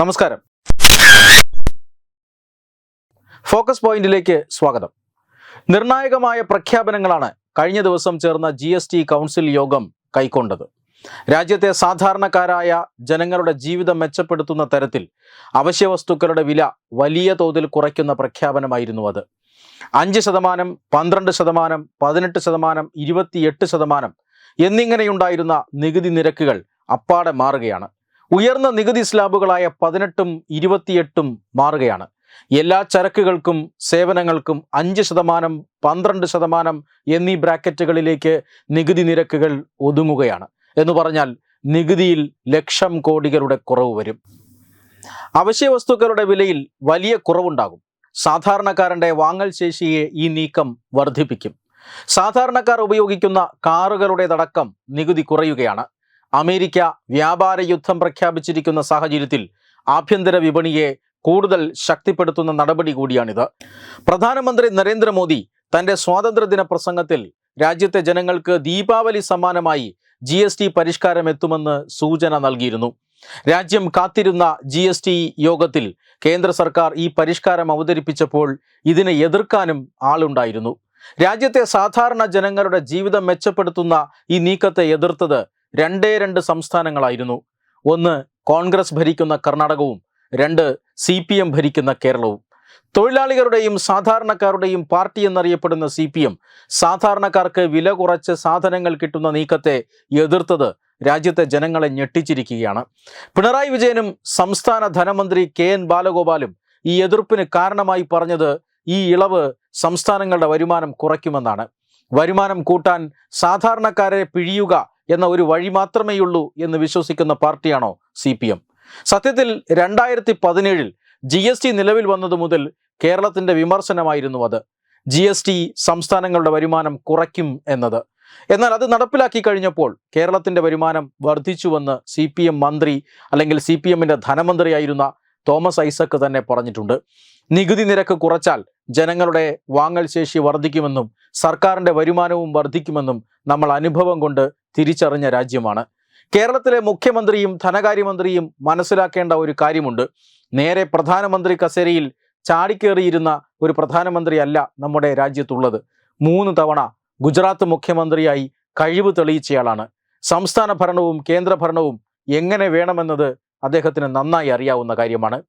നമസ്കാരം. ഫോക്കസ് പോയിന്റിലേക്ക് സ്വാഗതം. നിർണായകമായ പ്രഖ്യാപനങ്ങളാണ് കഴിഞ്ഞ ദിവസം ചേർന്ന ജി എസ് ടി കൗൺസിൽ യോഗം കൈക്കൊണ്ടത്. രാജ്യത്തെ സാധാരണക്കാരായ ജനങ്ങളുടെ ജീവിതം മെച്ചപ്പെടുത്തുന്ന തരത്തിൽ അവശ്യവസ്തുക്കളുടെ വില വലിയ തോതിൽ കുറയ്ക്കുന്ന പ്രഖ്യാപനമായിരുന്നു അത്. അഞ്ച് ശതമാനം പന്ത്രണ്ട് ശതമാനം പതിനെട്ട് ശതമാനം ഇരുപത്തിയെട്ട് ശതമാനം എന്നിങ്ങനെയുണ്ടായിരുന്ന നികുതി നിരക്കുകൾ അപ്പാടെ മാറുകയാണ്. ഉയർന്ന നികുതി സ്ലാബുകളായ പതിനെട്ടും ഇരുപത്തിയെട്ടും മാറുകയാണ്. എല്ലാ ചരക്കുകൾക്കും സേവനങ്ങൾക്കും അഞ്ച് ശതമാനം പന്ത്രണ്ട് ശതമാനം എന്നീ ബ്രാക്കറ്റുകളിലേക്ക് നികുതി നിരക്കുകൾ ഒതുങ്ങുകയാണ്. എന്ന് പറഞ്ഞാൽ നികുതിയിൽ ലക്ഷം കോടികളുടെ കുറവ് വരും. അവശ്യ വസ്തുക്കളുടെ വിലയിൽ വലിയ കുറവുണ്ടാകും. സാധാരണക്കാരന്റെ വാങ്ങൽ ശേഷിയെ ഈ നീക്കം വർദ്ധിപ്പിക്കും. സാധാരണക്കാർ ഉപയോഗിക്കുന്ന കാറുകളുടേതടക്കം നികുതി കുറയുകയാണ്. അമേരിക്ക വ്യാപാര യുദ്ധം പ്രഖ്യാപിച്ചിരിക്കുന്ന സാഹചര്യത്തിൽ ആഭ്യന്തര വിപണിയെ കൂടുതൽ ശക്തിപ്പെടുത്തുന്ന നടപടി കൂടിയാണിത്. പ്രധാനമന്ത്രി നരേന്ദ്രമോദി തന്റെ സ്വാതന്ത്ര്യദിന പ്രസംഗത്തിൽ രാജ്യത്തെ ജനങ്ങൾക്ക് ദീപാവലി സമ്മാനമായി ജി എസ് ടി പരിഷ്കാരം എത്തുമെന്ന് സൂചന നൽകിയിരുന്നു. രാജ്യം കാത്തിരുന്ന ജി എസ് ടി യോഗത്തിൽ കേന്ദ്ര സർക്കാർ ഈ പരിഷ്കാരം അവതരിപ്പിച്ചപ്പോൾ ഇതിനെ എതിർക്കാനും ആളുണ്ടായിരുന്നു. രാജ്യത്തെ സാധാരണ ജനങ്ങളുടെ ജീവിതം മെച്ചപ്പെടുത്തുന്ന ഈ നീക്കത്തെ എതിർത്തത് രണ്ടേ രണ്ട് സംസ്ഥാനങ്ങളായിരുന്നു. ഒന്ന് കോൺഗ്രസ് ഭരിക്കുന്ന കർണാടകവും രണ്ട് സി പി എം ഭരിക്കുന്ന കേരളവും. തൊഴിലാളികളുടെയും സാധാരണക്കാരുടെയും പാർട്ടി എന്നറിയപ്പെടുന്ന സി പി എം സാധാരണക്കാർക്ക് വില കുറച്ച് സാധനങ്ങൾ കിട്ടുന്ന നീക്കത്തെ എതിർത്തത് രാജ്യത്തെ ജനങ്ങളെ ഞെട്ടിച്ചിരിക്കുകയാണ്. പിണറായി വിജയനും സംസ്ഥാന ധനമന്ത്രി കെ എൻ ബാലഗോപാലും ഈ എതിർപ്പിന് കാരണമായി പറഞ്ഞത് ഈ ഇളവ് സംസ്ഥാനങ്ങളുടെ വരുമാനം കുറയ്ക്കുമെന്നാണ്. വരുമാനം കൂട്ടാൻ സാധാരണക്കാരെ പിഴിയുക എന്ന ഒരു വഴി മാത്രമേയുള്ളൂ എന്ന് വിശ്വസിക്കുന്ന പാർട്ടിയാണോ സി പി എം? സത്യത്തിൽ രണ്ടായിരത്തി പതിനേഴിൽ ജി എസ് ടി നിലവിൽ വന്നത് മുതൽ കേരളത്തിന്റെ വിമർശനമായിരുന്നു അത്. ജി എസ് ടി സംസ്ഥാനങ്ങളുടെ വരുമാനം കുറയ്ക്കും എന്നത്. എന്നാൽ അത് നടപ്പിലാക്കി കഴിഞ്ഞപ്പോൾ കേരളത്തിന്റെ വരുമാനം വർദ്ധിച്ചുവെന്ന് സി പി എം മന്ത്രി അല്ലെങ്കിൽ സി പി എമ്മിന്റെ ധനമന്ത്രിയായിരുന്ന തോമസ് ഐസക്ക് തന്നെ പറഞ്ഞിട്ടുണ്ട്. നികുതി നിരക്ക് കുറച്ചാൽ ജനങ്ങളുടെ വാങ്ങൽ ശേഷി വർദ്ധിക്കുമെന്നും സർക്കാരിന്റെ വരുമാനവും വർദ്ധിക്കുമെന്നും നമ്മൾ അനുഭവം കൊണ്ട് തിരിച്ചറിഞ്ഞ രാജ്യമാണ്. കേരളത്തിലെ മുഖ്യമന്ത്രിയും ധനകാര്യമന്ത്രിയും മനസ്സിലാക്കേണ്ട ഒരു കാര്യമുണ്ട്. നേരെ പ്രധാനമന്ത്രി കസേരയിൽ ചാടിക്കേറിയിരുന്ന ഒരു പ്രധാനമന്ത്രി അല്ല നമ്മുടെ രാജ്യത്തുള്ളത്. മൂന്ന് തവണ ഗുജറാത്ത് മുഖ്യമന്ത്രിയായി കഴിവ് തെളിയിച്ചയാളാണ്. സംസ്ഥാന ഭരണവും കേന്ദ്ര ഭരണവും എങ്ങനെ വേണമെന്നത് അദ്ദേഹത്തിന് നന്നായി അറിയാവുന്ന കാര്യമാണ്.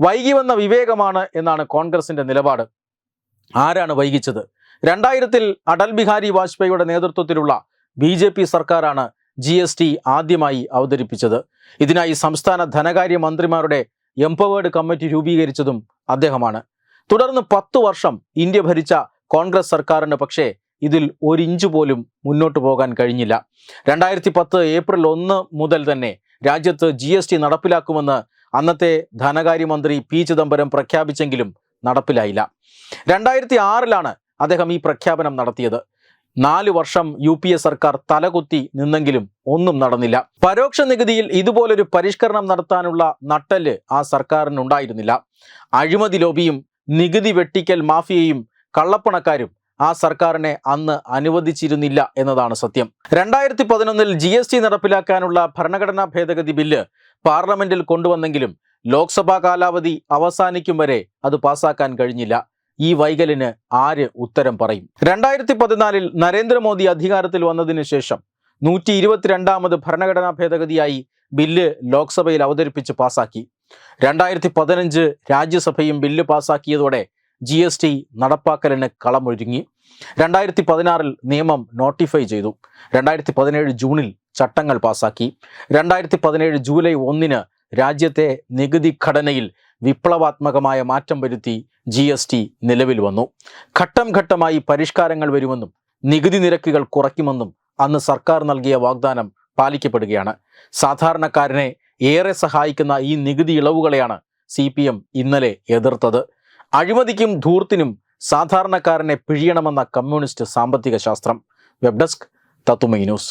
വൈകി വന്ന വിവേകമാണ് എന്നാണ് കോൺഗ്രസിന്റെ നിലപാട്. ആരാണ് വൈകിച്ചത്? രണ്ടായിരത്തിൽ അടൽ ബിഹാരി വാജ്പേയിയുടെ നേതൃത്വത്തിലുള്ള ബി ജെ പി സർക്കാരാണ് ജി എസ് ടി ആദ്യമായി അവതരിപ്പിച്ചത്. ഇതിനായി സംസ്ഥാന ധനകാര്യ മന്ത്രിമാരുടെ എംപവേർഡ് കമ്മിറ്റി രൂപീകരിച്ചതും അദ്ദേഹമാണ്. തുടർന്ന് പത്തു വർഷം ഇന്ത്യ ഭരിച്ച കോൺഗ്രസ് സർക്കാരിന് പക്ഷേ ഇതിൽ ഒരു ഇഞ്ച് പോലും മുന്നോട്ട് പോകാൻ കഴിഞ്ഞില്ല. രണ്ടായിരത്തി പത്ത് ഏപ്രിൽ ഒന്ന് മുതൽ തന്നെ രാജ്യത്ത് ജി എസ് ടി നടപ്പിലാക്കുമെന്ന് അന്നത്തെ ധനകാര്യമന്ത്രി പി ചിദംബരം പ്രഖ്യാപിച്ചെങ്കിലും നടപ്പിലായില്ല. രണ്ടായിരത്തി ആറിലാണ് അദ്ദേഹം ഈ പ്രഖ്യാപനം നടത്തിയത്. നാല് വർഷം യു പി എ സർക്കാർ തലകുത്തി നിന്നെങ്കിലും ഒന്നും നടന്നില്ല. പരോക്ഷ നികുതിയിൽ ഇതുപോലൊരു പരിഷ്കരണം നടത്താനുള്ള നട്ടൽ ആ സർക്കാരിനുണ്ടായിരുന്നില്ല. അഴിമതി ലോബിയും നികുതി വെട്ടിക്കൽ മാഫിയയും കള്ളപ്പണക്കാരും ആ സർക്കാരിനെ അന്ന് അനുവദിച്ചിരുന്നില്ല എന്നതാണ് സത്യം. രണ്ടായിരത്തി പതിനൊന്നിൽ ജി എസ് ടി നടപ്പിലാക്കാനുള്ള ഭരണഘടനാ ഭേദഗതി ബില്ല് പാർലമെന്റിൽ കൊണ്ടുവന്നെങ്കിലും ലോക്സഭാ കാലാവധി അവസാനിക്കും വരെ അത് പാസാക്കാൻ കഴിഞ്ഞില്ല. ഈ വൈകലിന് ആര് ഉത്തരം പറയും? രണ്ടായിരത്തി പതിനാലിൽ നരേന്ദ്രമോദി അധികാരത്തിൽ വന്നതിന് ശേഷം നൂറ്റി ഇരുപത്തിരണ്ടാമത് ഭരണഘടനാ ഭേദഗതിയായി ബില്ല് ലോക്സഭയിൽ അവതരിപ്പിച്ച് പാസാക്കി. രണ്ടായിരത്തി പതിനഞ്ച് രാജ്യസഭയും ബില്ല് പാസാക്കിയതോടെ ജി എസ് ടി നടപ്പാക്കലിന് കളമൊരുങ്ങി. രണ്ടായിരത്തി പതിനാറിൽ നിയമം നോട്ടിഫൈ ചെയ്തു. രണ്ടായിരത്തി പതിനേഴ് ജൂണിൽ ചട്ടങ്ങൾ പാസാക്കി. രണ്ടായിരത്തി പതിനേഴ് ജൂലൈ ഒന്നിന് രാജ്യത്തെ നികുതി ഘടനയിൽ വിപ്ലവാത്മകമായ മാറ്റം വരുത്തി ജി എസ് ടി നിലവിൽ വന്നു. ഘട്ടം ഘട്ടമായി പരിഷ്കാരങ്ങൾ വരുമെന്നും നികുതി നിരക്കുകൾ കുറയ്ക്കുമെന്നും അന്ന് സർക്കാർ നൽകിയ വാഗ്ദാനം പാലിക്കപ്പെടുകയാണ്. സാധാരണക്കാരനെ ഏറെ സഹായിക്കുന്ന ഈ നികുതി ഇളവുകളെയാണ് സി പി എം ഇന്നലെ എതിർത്തത്. അഴിമതിക്കും ധൂർത്തിനും സാധാരണക്കാരനെ പിഴിയണമെന്ന കമ്മ്യൂണിസ്റ്റ് സാമ്പത്തിക ശാസ്ത്രം. Web desk Tattvamayi news.